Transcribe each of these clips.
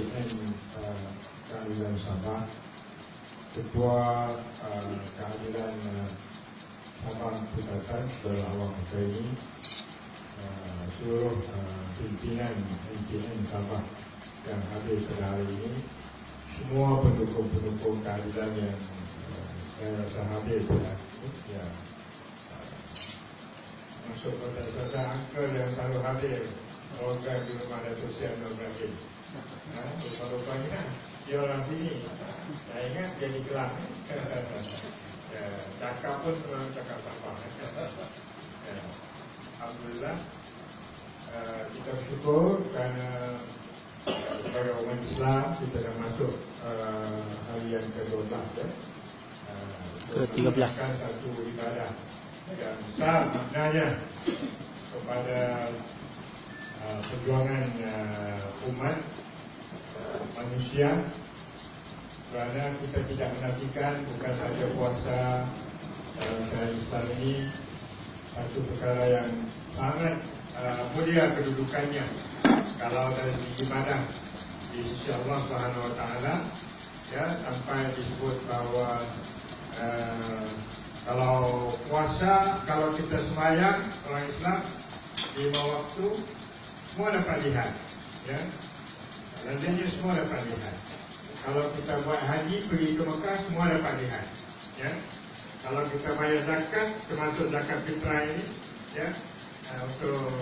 MTN uh, Keadilan Sabah. Ketua uh, Keadilan uh, Sabah Putatan setelah awal muka ini uh, Seluruh uh, pimpinan MTN Sabah yang hadir pada hari ini. Semua pendukung-pendukung keadilan yang uh, saya rasa hadir pada ini ya, Masuk pada saudara angka yang selalu hadir Program di rumah Datuk Sian dan Ibrahim Ha, lupa-lupanya dia orang sini. Saya ingat dia di Kelang. ya, cakap pun orang cakap sampah. ya. Alhamdulillah uh, kita bersyukur kerana sebagai umat Islam kita dah masuk uh, hari yang ke-12 ya. Uh, Ke-13. satu ibadah yang besar maknanya kepada uh, perjuangan uh, umat uh, manusia. Kerana kita tidak menafikan bukan sahaja puasa dalam syariat Islam ini satu perkara yang sangat uh, mulia kedudukannya. Kalau dari segi ibadah di sisi Allah Subhanahu Wa Taala ya sampai disebut bahawa uh, kalau puasa kalau kita sembahyang orang Islam lima waktu semua dapat lihat ya. Lazimnya semua dapat lihat. Kalau kita buat haji pergi ke Mekah semua dapat lihat ya. Kalau kita bayar zakat termasuk zakat fitrah ini ya uh, untuk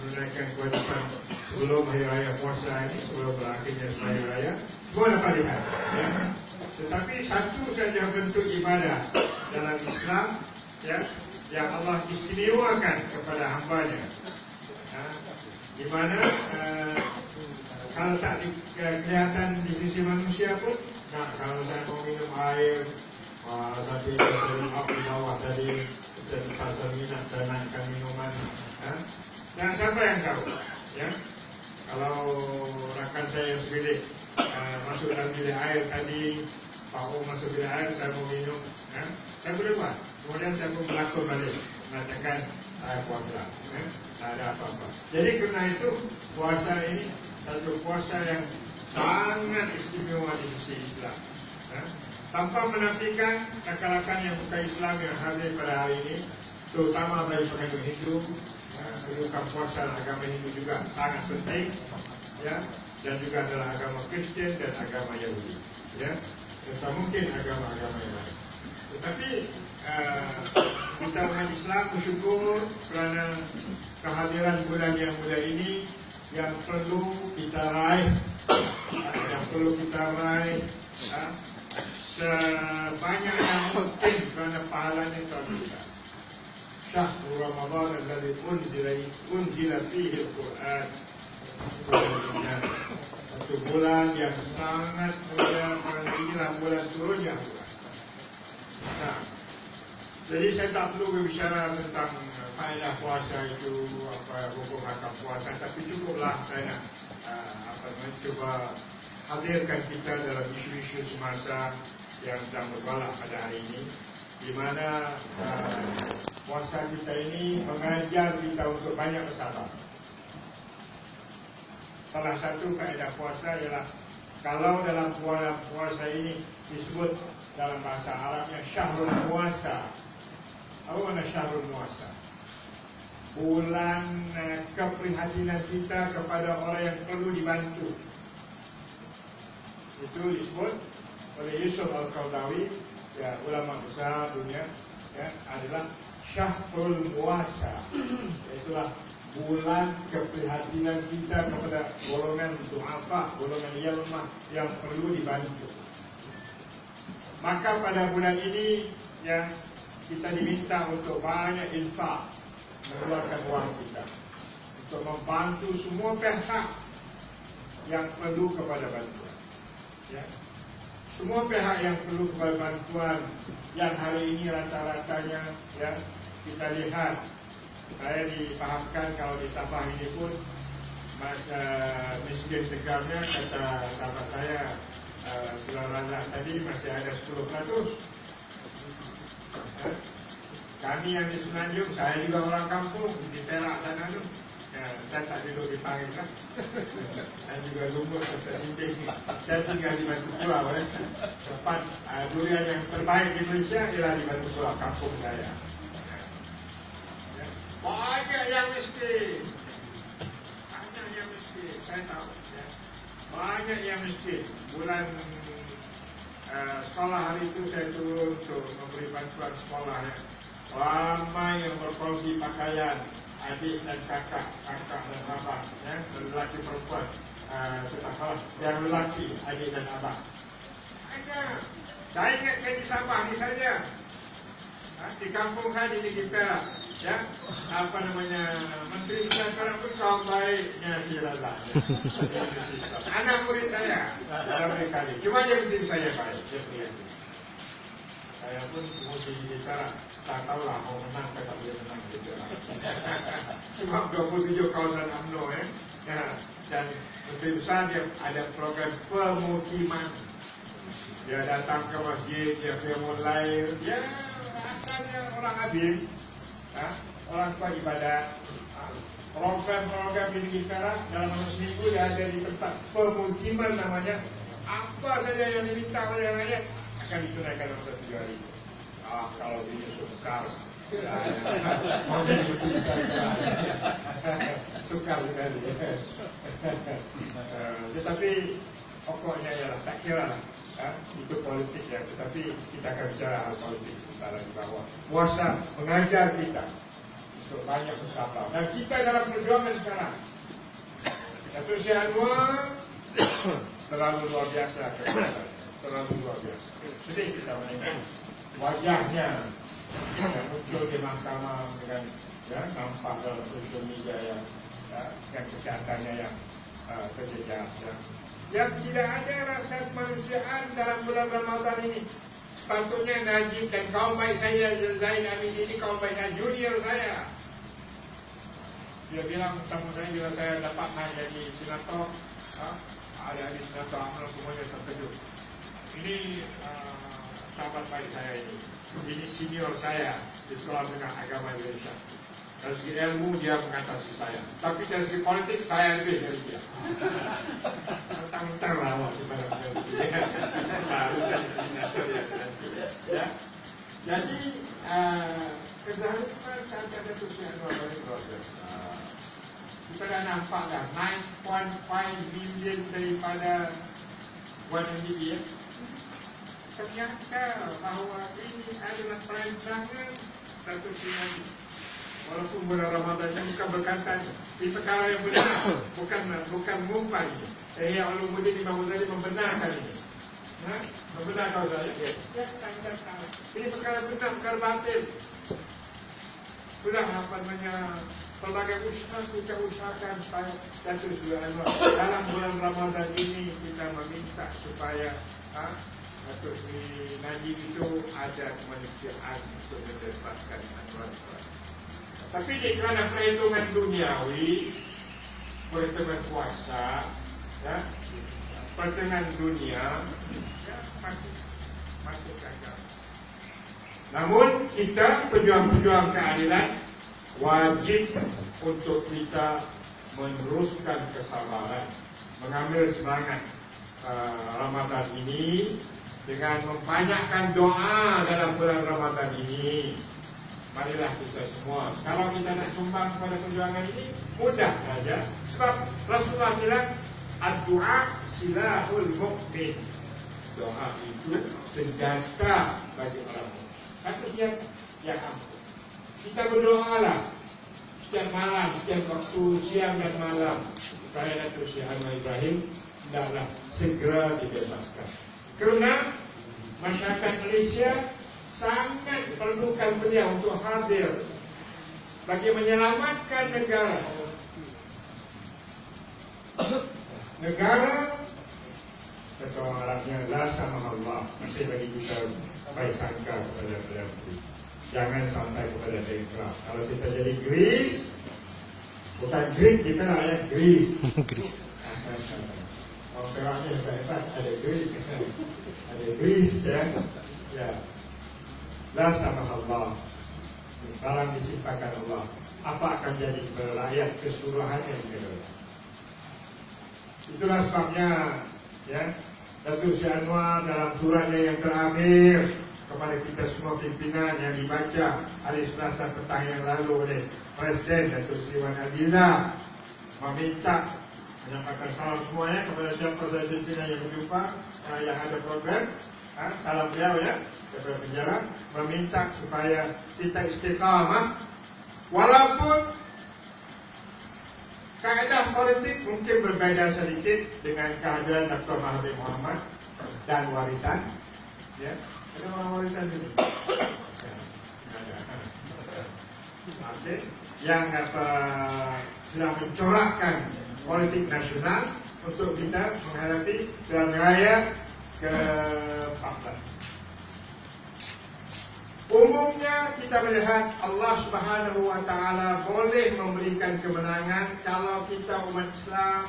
menunaikan kewajipan sebelum hari raya puasa ini sebelum berakhirnya hari raya semua dapat lihat ya. Tetapi satu saja bentuk ibadah dalam Islam ya yang Allah istimewakan kepada hambanya ya, di mana uh, kalau tak di, ke, kelihatan di sisi manusia pun nah kalau saya mau minum air uh, sampai saya up di bawah tadi kita terpaksa minat dan minuman ya. dan siapa yang tahu ya kalau rakan saya sebilik uh, masuk dalam bilik air tadi Pak O masuk bilik air saya mau minum ya. saya boleh buat kemudian saya pun berlakon balik mengatakan saya puasa ya. tak ada apa-apa jadi kerana itu puasa ini satu puasa yang sangat istimewa di sisi Islam. Ya. Tanpa menafikan rakan-rakan yang bukan Islam yang hadir pada hari ini, terutama bagi pengagama Hindu, ya, kedudukan puasa agama Hindu juga sangat penting, ya, dan juga adalah agama Kristian dan agama Yahudi, ya, serta mungkin agama-agama yang lain. Tetapi uh, kita umat Islam bersyukur kerana kehadiran bulan yang mulia ini yang perlu kita raih. Yang perlu kita raih ha, sebanyak yang mungkin kerana pahalanya tak bisa syahrul Ramadan alladhi unzila unzila fihi al-Quran. Satu bulan yang sangat mulia kerana inilah bulan turunnya. Al-Quran nah, jadi saya tak perlu berbicara tentang faedah puasa itu apa hukum hakam puasa tapi cukuplah saya nak uh, apa mencuba hadirkan kita dalam isu-isu semasa yang sedang berbalak pada hari ini di mana uh, puasa kita ini mengajar kita untuk banyak bersabar. Salah satu faedah puasa ialah kalau dalam puasa, puasa ini disebut dalam bahasa Arabnya syahrul puasa. Apa makna syahrul puasa? bulan uh, keprihatinan kita kepada orang yang perlu dibantu. Itu disebut oleh Yusuf Al-Qardawi, ya, ulama besar dunia, ya, adalah Syahrul Muasa. Itulah bulan keprihatinan kita kepada golongan du'afa, golongan yang lemah yang perlu dibantu. Maka pada bulan ini ya kita diminta untuk banyak infak mengeluarkan wang kita untuk membantu semua pihak yang perlu kepada bantuan. Ya. Semua pihak yang perlu kepada bantuan yang hari ini rata-ratanya ya kita lihat saya dipahamkan kalau di Sabah ini pun masa miskin tegamnya kata sahabat saya uh, Surah Razak tadi masih ada 10%. Ya. Kami yang di Semenanjung, saya juga orang kampung di Perak sana tu. Ya, saya tak duduk di panggung kan. Dan juga lumut serta dinding. Saya tinggal di Batu Pulau. Eh. Tempat uh, durian yang terbaik di Malaysia ialah di Batu Pulau, kampung saya. Ya. Banyak yang miskin. Banyak yang miskin, saya tahu. Ya. Banyak yang miskin. Bulan uh, sekolah hari itu saya turun untuk memberi bantuan sekolah. Ya. Ramai yang berkongsi pakaian adik dan kakak, kakak dan abang, ya, lelaki perempuan, uh, tetap yang lelaki adik dan abang. Ada. Saya ingatkan di Sabah ni saja. Ha, di kampung saya di kita, ya, apa namanya, Menteri sekarang pun kaum baiknya si Lala. Anak murid saya, dalam kali. Cuma dia penting saya baik, dia. Saya pun mesti bicara tak tahulah mau menang tak boleh menang gitu. Sebab 27 kawasan UMNO eh. Ya, dan Menteri Besar dia ada program pemukiman. Dia datang ke masjid, dia formulair, dia asalnya orang adil. Ha? Orang tua ibadat. Ha? Program-program ini kita dalam seminggu dia ada di tempat pemukiman namanya. Apa saja yang diminta oleh rakyat akan ditunaikan dalam satu hari ah, kalau dia sukar mau jadi betul sukar sekali tetapi pokoknya ya tak kira lah itu politik ya tetapi kita akan bicara hal politik sebentar di bawah puasa mengajar kita untuk banyak bersabar dan kita dalam perjuangan sekarang. Datuk Anwar terlalu luar biasa. Terlalu luar biasa. Sedih kita menengok wajahnya yang muncul di mahkamah dengan ya, nampak dalam sosial media yang ya, yang kesehatannya yang uh, terjejas ya. Yang tidak ada rasa kemanusiaan dalam bulan Ramadan ini sepatutnya Najib dan kaum baik saya Zain Amin ini kaum baik saya junior saya dia bilang sama saya bila saya dapat naik jadi senator ha, ada di senator amal semuanya terkejut ini uh, sahabat baik saya ini. Ini senior saya di Sekolah Menengah Agama Indonesia. Dari segi ilmu dia mengatasi saya. Tapi dari segi politik saya lebih dari dia. Tentang-tentang lah waktu pada dia. Harus ya. Jadi kata Datuk Syed Anwar Ibrahim luar biasa. Kita dah nampak dah 9.5 million daripada 1 MDB ya ternyata bahawa ini adalah perancangan satu Syed Walaupun bulan Ramadan ini bukan berkaitan di perkara yang benar, bukan bukan mumpai. Saya Ulumuddin Imam Ghazali membenarkan ini. Ha? Membenarkan saya. Ya, Ini perkara benar, perkara batin. Sudah apa namanya pelbagai usaha kita usahakan supaya Datuk Sri Anwar dalam bulan Ramadan ini kita meminta supaya ha, Datuk Sri Najib itu ada kemanusiaan untuk mendapatkan Anwar Tapi di kerana perhitungan duniawi, perhitungan kuasa, ya, perhitungan dunia, ya, masih masih gagal. Namun kita pejuang-pejuang keadilan wajib untuk kita meneruskan kesabaran, mengambil semangat uh, Ramadan ini dengan membanyakkan doa dalam bulan Ramadan ini. Marilah kita semua. Kalau kita nak sumbang kepada perjuangan ini, mudah saja. Sebab Rasulullah bilang, Ad-du'a silahul mu'min. Doa itu senjata bagi orang mu'min. Kata dia, ya ampun. Kita berdoalah setiap malam, setiap waktu siang dan malam. Supaya Datuk Syekh Ibrahim, hendaklah segera dibebaskan. Kerana masyarakat Malaysia sangat perlukan beliau untuk hadir bagi menyelamatkan negara. negara kata orang Arabnya la sama Allah masih bagi kita baik sangka kepada beliau. Jangan sampai kepada bankrupt kalau kita jadi Greece bukan Greek kita lah ya Greece. Orang Peraknya hebat-hebat. Ada Greek Ada Greece ya. Ya La sama Allah. Barang disimpakan Allah. Apa akan jadi kepada rakyat keseluruhan yang. Itulah sebabnya ya Datuk Sri Anwar dalam suratnya yang terakhir kepada kita semua pimpinan yang dibaca hari Selasa petang yang lalu oleh Presiden Datuk Sri Wan Aziza meminta menyampaikan salam semuanya kepada siapa sahaja pimpinan yang berjumpa yang ada program uh, salam beliau ya daripada penjara meminta supaya kita istiqamah walaupun kaedah politik mungkin berbeza sedikit dengan kehadiran Dr. Mahathir Mohamad dan warisan ya ada orang warisan ini ya, yang apa sedang mencorakkan politik nasional untuk kita menghadapi dalam raya ke-14. Umumnya kita melihat Allah Subhanahu wa taala boleh memberikan kemenangan kalau kita umat Islam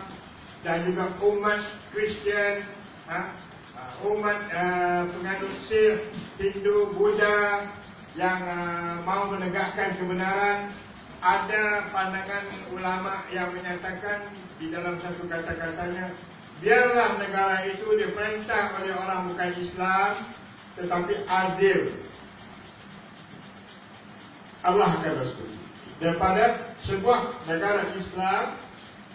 dan juga umat Kristian, ha, umat uh, penganut Sikh, Hindu, Buddha yang uh, mau menegakkan kebenaran ada pandangan ulama yang menyatakan di dalam satu kata-katanya biarlah negara itu diperintah oleh orang bukan Islam tetapi adil Allah akan setuju daripada sebuah negara Islam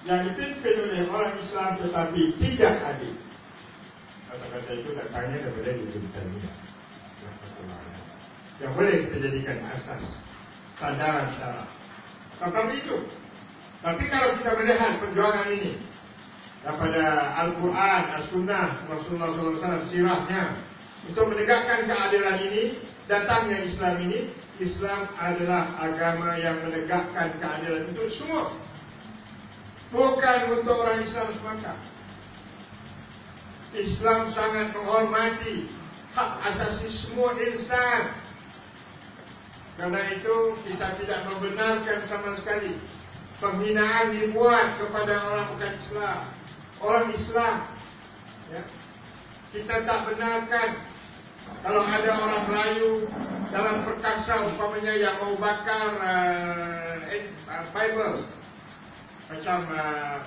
yang dipimpin oleh orang Islam tetapi tidak adil. Kata-kata itu datangnya daripada Ibn Taimiyah yang boleh kita jadikan asas. Sandaran secara Tetapi itu. Tapi kalau kita melihat perjuangan ini daripada Al-Quran, As-Sunnah, Rasulullah SAW, sirahnya untuk menegakkan keadilan ini, datangnya Islam ini, Islam adalah agama yang menegakkan keadilan untuk semua. Bukan untuk orang Islam semata. Islam sangat menghormati hak asasi semua insan Karena itu kita tidak membenarkan sama sekali penghinaan dibuat kepada orang bukan Islam, orang Islam. Ya. Kita tak benarkan kalau ada orang Melayu dalam perkasa umpamanya yang mau bakar uh, Bible macam uh,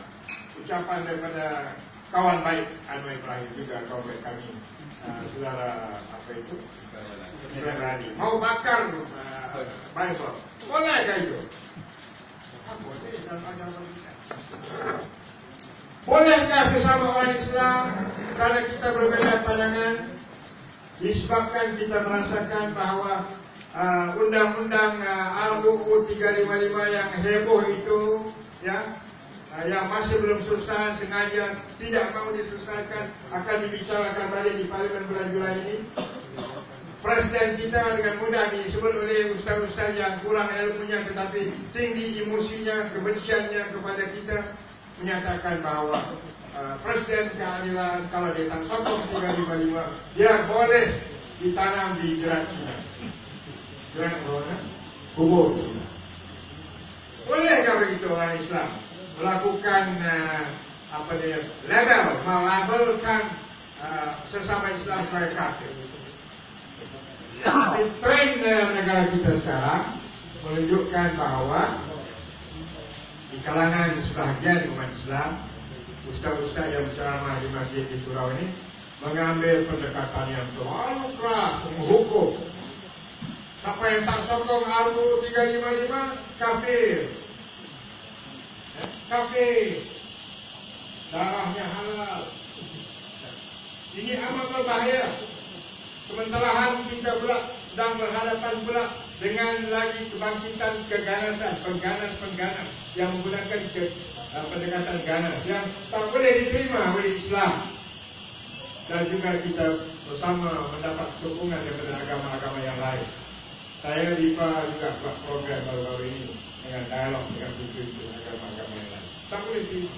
ucapan daripada kawan baik Anwar Ibrahim juga kawan baik kami. Uh, saudara apa itu? Ibrahim mau bakar uh, Bible. Boleh ke itu? Bolehkah sesama orang Islam? Karena kita berbeda pandangan Disebabkan kita merasakan bahawa uh, Undang-undang uh, RUU 355 yang heboh itu ya, uh, Yang masih belum selesai Sengaja tidak mahu diselesaikan Akan dibicarakan balik di Parlimen bulan Julai ini. Presiden kita dengan mudah disebut oleh ustaz-ustaz yang kurang ilmunya tetapi tinggi emosinya, kebenciannya kepada kita menyatakan bahawa uh, Presiden keadilan kalau dia tak sokong 355 dia boleh ditanam di jerat Cina. Jerat mana? Kubur Cina. Bolehkah begitu orang Islam melakukan uh, apa dia label, melabelkan uh, sesama Islam sebagai kafir? tren dalam negara kita sekarang menunjukkan bahawa di kalangan sebahagian umat Islam ustaz-ustaz yang berceramah di masjid di surau ini mengambil pendekatan yang terlalu keras menghukum siapa yang tak sokong RU 355 kafir. Eh, kafir. Darahnya halal. Ini amat berbahaya. Sementara kita pula sedang berhadapan pula dengan lagi kebangkitan keganasan, pengganas-pengganas yang menggunakan ke, uh, pendekatan ganas yang tak boleh diterima oleh Islam. Dan juga kita bersama mendapat sokongan daripada agama-agama yang lain. Saya Rifa juga buat program baru-baru ini dengan dialog dengan tujuh agama-agama yang lain. Tak boleh diterima.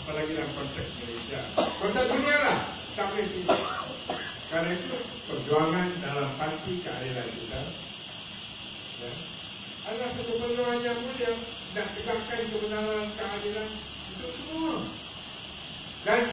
Apalagi dalam konteks Malaysia. Konteks dunia lah. Tak boleh diterima. Karena itu perjuangan dalam parti keadilan kita ya, adalah satu perjuangan yang mulia nak tegakkan kebenaran keadilan untuk semua. Dan